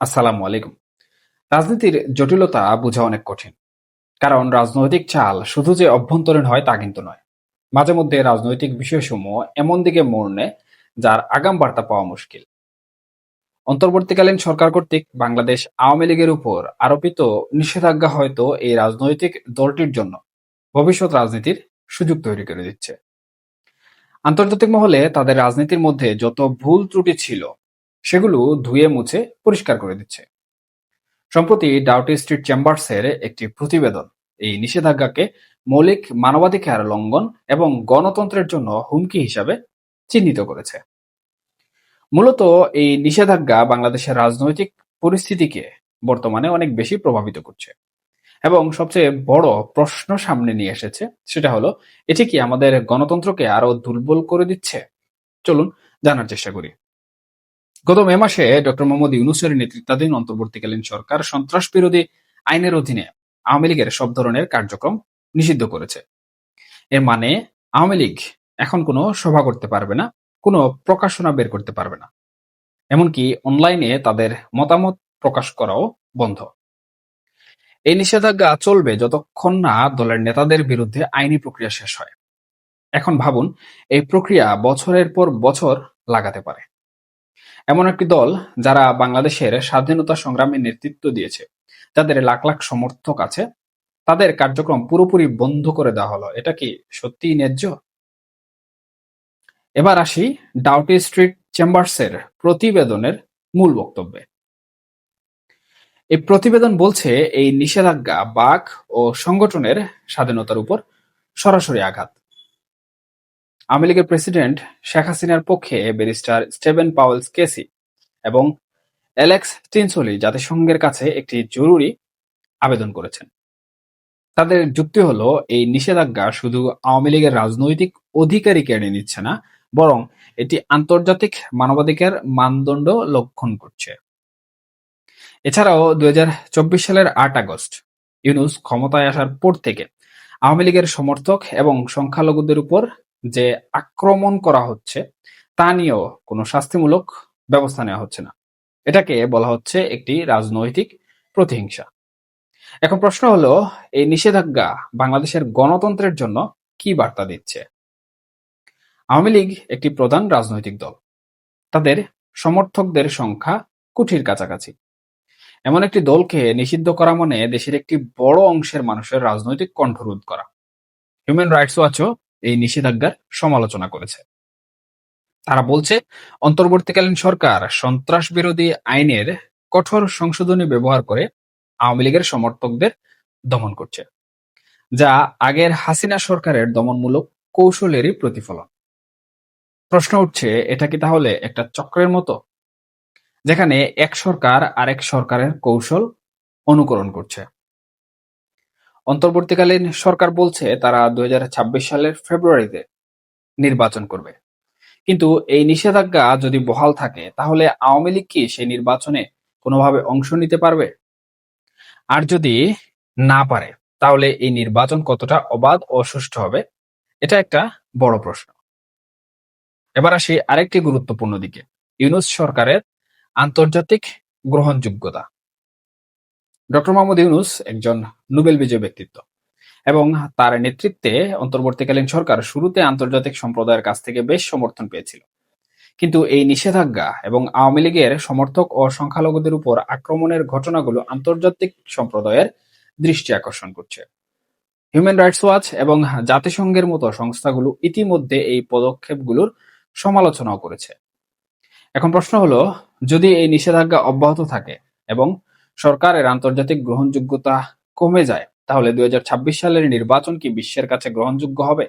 আসসালামু আলাইকুম। রাজনীতির জটিলতা বোঝা অনেক কঠিন। কারণ রাজনৈতিক চাল শুধু যে অভ্যন্তরীণ হয় তা কিন্তু নয়। মাঝে মধ্যে রাজনৈতিক বিষয়সমূহ এমন দিকে মোড় নেয় যার আগাম বার্তা পাওয়া মুশকিল। অন্তর্বর্তীকালীন সরকার কর্তৃক বাংলাদেশ আওয়ামী লীগের উপর আরোপিত নিষেধাজ্ঞা হয়তো এই রাজনৈতিক দলটির জন্য ভবিষ্যৎ রাজনীতির সুযোগ তৈরি করে দিচ্ছে। আন্তর্জাতিক মহলে তাদের রাজনীতির মধ্যে যত ভুল ত্রুটি ছিল সেগুলো ধুয়ে মুছে পরিষ্কার করে দিচ্ছে। সম্প্রতি ডাউটি স্ট্রিট চেম্বার্সের একটি প্রতিবেদন এই নিষেধাজ্ঞাকে মৌলিক মানবাধিকার লঙ্ঘন এবং গণতন্ত্রের জন্য হুমকি হিসাবে চিহ্নিত করেছে। মূলত এই নিষেধাজ্ঞা বাংলাদেশের রাজনৈতিক পরিস্থিতিকে বর্তমানে অনেক বেশি প্রভাবিত করছে এবং সবচেয়ে বড় প্রশ্ন সামনে নিয়ে এসেছে সেটা হলো, এটি কি আমাদের গণতন্ত্রকে আরও দুর্বল করে দিচ্ছে? চলুন জানার চেষ্টা করি। গত মে মাসে ডক্টর মোহাম্মদ ইউনুসের নেতৃত্বাধীন অন্তর্বর্তীকালীন সরকার সন্ত্রাস বিরোধী আইনের অধীনে আওয়ামী লীগের সব ধরনের কার্যক্রম নিষিদ্ধ করেছে। এর মানে আওয়ামী লীগ এখন কোনো সভা করতে পারবে না, কোনো প্রকাশনা বের করতে পারবে না। এমনকি অনলাইনে তাদের মতামত প্রকাশ করাও বন্ধ। এই নিষেধাজ্ঞা চলবে যতক্ষণ না দলের নেতাদের বিরুদ্ধে আইনি প্রক্রিয়া শেষ হয়। এখন ভাবুন, এই প্রক্রিয়া বছরের পর বছর লাগাতে পারে। এমন একটি দল যারা বাংলাদেশের স্বাধীনতা সংগ্রামে নেতৃত্ব দিয়েছে। তাদের লাখ লাখ সমর্থক আছে। তাদের কার্যক্রম পুরোপুরি বন্ধ করে দেওয়া হলো। এটা কি সত্যিই ন্যায্য? এবার আসি ডাউটি স্ট্রিট চেম্বার্সের প্রতিবেদনের মূল বক্তব্যে। এই প্রতিবেদন বলছে, এই নিষেধাজ্ঞা, বাক ও সংগঠনের স্বাধীনতার উপর সরাসরি আঘাত। আওয়ামী লীগের প্রেসিডেন্ট শেখ হাসিনার পক্ষে ব্যারিস্টার স্টেভেন পাওয়েলস কেসি এবং অ্যালেক্স টিনসলি জাতিসংঘের কাছে একটি জরুরি আবেদন করেছেন। তাদের যুক্তি হলো, এই নিষেধাজ্ঞা শুধু আওয়ামী লীগের রাজনৈতিক অধিকারই কেড়ে নিচ্ছে না, বরং এটি আন্তর্জাতিক মানবাধিকার মানদণ্ড লক্ষণ করছে। এছাড়াও দুই হাজার চব্বিশ সালের আট আগস্ট ইউনুস ক্ষমতায় আসার পর থেকে আওয়ামী লীগের সমর্থক এবং সংখ্যালঘুদের উপর যে আক্রমণ করা হচ্ছে, তা নিয়েও কোনো শাস্তিমূলক ব্যবস্থা নেওয়া হচ্ছে না। এটাকে বলা হচ্ছে একটি রাজনৈতিক প্রতিহিংসা। এখন প্রশ্ন হলো, এই নিষেধাজ্ঞা বাংলাদেশের গণতন্ত্রের জন্য কি বার্তা দিচ্ছে? আওয়ামী লীগ একটি প্রধান রাজনৈতিক দল। তাদের সমর্থকদের সংখ্যা কুঠির কাছাকাছি। এমন একটি দলকে নিষিদ্ধ করা মানে দেশের একটি বড় অংশের মানুষের রাজনৈতিক কণ্ঠরোধ করা। হিউম্যান রাইটস ওয়াচও এই নিষেধাজ্ঞার সমালোচনা করেছে। তারা বলছে, অন্তর্বর্তীকালীন সরকার সন্ত্রাস বিরোধী আইনের কঠোর সংশোধনী ব্যবহার করে আওয়ামী লীগের সমর্থকদের দমন করছে, যা আগের হাসিনা সরকারের দমনমূলক কৌশলেরই প্রতিফলন। প্রশ্ন উঠছে, এটা কি তাহলে একটা চক্রের মতো? যেখানে এক সরকার আরেক সরকারের কৌশল অনুকরণ করছে। অন্তর্বর্তীকালীন সরকার বলছে তারা দুই হাজার ছাব্বিশ সালের ফেব্রুয়ারিতে নির্বাচন করবে। কিন্তু এই নিষেধাজ্ঞা যদি বহাল থাকে, তাহলে আওয়ামী লীগ কি সেই নির্বাচনে কোনোভাবে অংশ নিতে পারবে? আর যদি না পারে, তাহলে এই নির্বাচন কতটা অবাধ ও সুষ্ঠু হবে? এটা একটা বড় প্রশ্ন। এবার আসি আরেকটি গুরুত্বপূর্ণ দিকে, ইউনুস সরকারের আন্তর্জাতিক গ্রহণযোগ্যতা। ডক্টর মোহাম্মদ ইউনুস একজন নোবেল বিজয়ী ব্যক্তিত্ব এবং তার নেতৃত্বে অন্তর্বর্তীকালীন সরকার শুরুতে আন্তর্জাতিক সম্প্রদায়ের কাছ থেকে বেশ সমর্থন পেয়েছিল। কিন্তু এই নিষেধাজ্ঞা এবং আওয়ামী লীগের সমর্থক ও সংখ্যালঘুদের উপর আক্রমণের ঘটনাগুলো আন্তর্জাতিক সম্প্রদায়ের দৃষ্টি আকর্ষণ করছে। হিউম্যান রাইটস ওয়াচ এবং জাতিসংঘের মতো সংস্থাগুলো ইতিমধ্যে এই পদক্ষেপগুলোর সমালোচনাও করেছে। এখন প্রশ্ন হলো, যদি এই নিষেধাজ্ঞা অব্যাহত থাকে এবং সরকারের আন্তর্জাতিক গ্রহণযোগ্যতা কমে যায়, তাহলে দুই হাজার ছাব্বিশ সালের নির্বাচন কি বিশ্বের কাছে গ্রহণযোগ্য হবে?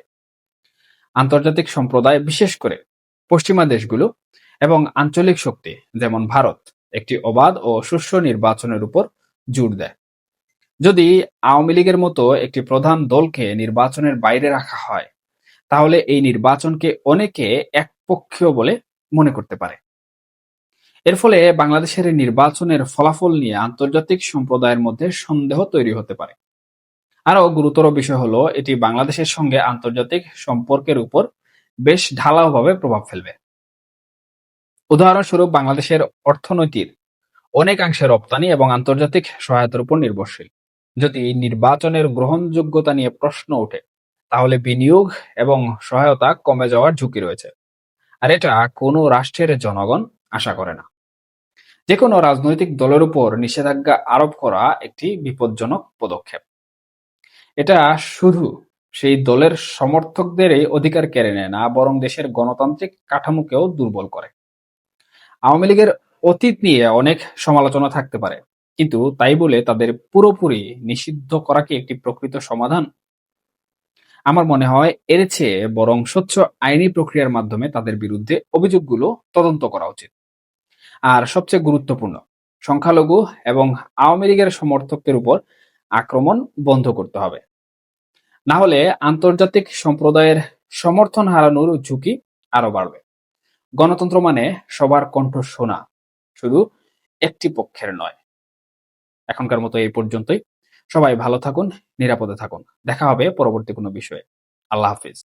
আন্তর্জাতিক সম্প্রদায় বিশেষ করে, পশ্চিমা দেশগুলো এবং আঞ্চলিক শক্তি যেমন ভারত, একটি অবাধ ও সুষ্ঠু নির্বাচনের উপর জোর দেয়। যদি আওয়ামী লীগের মতো একটি প্রধান দলকে নির্বাচনের বাইরে রাখা হয়, তাহলে এই নির্বাচনকে অনেকে একপক্ষীয় বলে মনে করতে পারে। এর ফলে বাংলাদেশের নির্বাচনের ফলাফল নিয়ে আন্তর্জাতিক সম্প্রদায়ের মধ্যে সন্দেহ তৈরি হতে পারে আরও গুরুতর বিষয় হলো এটি বাংলাদেশের সঙ্গে আন্তর্জাতিক সম্পর্কের উপর বেশ ঢালাওভাবে প্রভাব ফেলবে উদাহরণস্বরূপ বাংলাদেশের অর্থনৈতিক অনেকাংশে রপ্তানি এবং আন্তর্জাতিক সহায়তার উপর নির্ভরশীল। যদি নির্বাচনের গ্রহণযোগ্যতা নিয়ে প্রশ্ন ওঠে, তাহলে বিনিয়োগ এবং সহায়তা কমে যাওয়ার ঝুঁকি রয়েছে, আর এটা কোনো রাষ্ট্রের জনগণ আশা করে না। যেকোনো রাজনৈতিক দলের উপর নিষেধাজ্ঞা আরোপ করা একটি বিপজ্জনক পদক্ষেপ। এটা শুধু সেই দলের সমর্থকদেরই অধিকার কেড়ে নেয় না, বরং দেশের গণতান্ত্রিক কাঠামোকেও দুর্বল করে। আওয়ামী লীগের অতীত নিয়ে অনেক সমালোচনা থাকতে পারে, কিন্তু তাই বলে তাদের পুরোপুরি নিষিদ্ধ করা কি একটি প্রকৃত সমাধান? আমার মনে হয় এর চেয়ে বরং স্বচ্ছ আইনি প্রক্রিয়ার মাধ্যমে তাদের বিরুদ্ধে অভিযোগগুলো তদন্ত করা উচিত। আর সবচেয়ে গুরুত্বপূর্ণ, সংখ্যালঘু এবং আওয়ামী লীগের সমর্থকদের উপর আক্রমণ বন্ধ করতে হবে। না হলে আন্তর্জাতিক সম্প্রদায়ের সমর্থন হারানোর ঝুঁকি আরও বাড়বে। গণতন্ত্র মানে সবার কণ্ঠ শোনা, শুধু একটি পক্ষের নয়। এখনকার মতো এই পর্যন্তই। সবাই ভালো থাকুন, নিরাপদে থাকুন। দেখা হবে পরবর্তী কোনো বিষয়ে। আল্লাহ হাফিজ।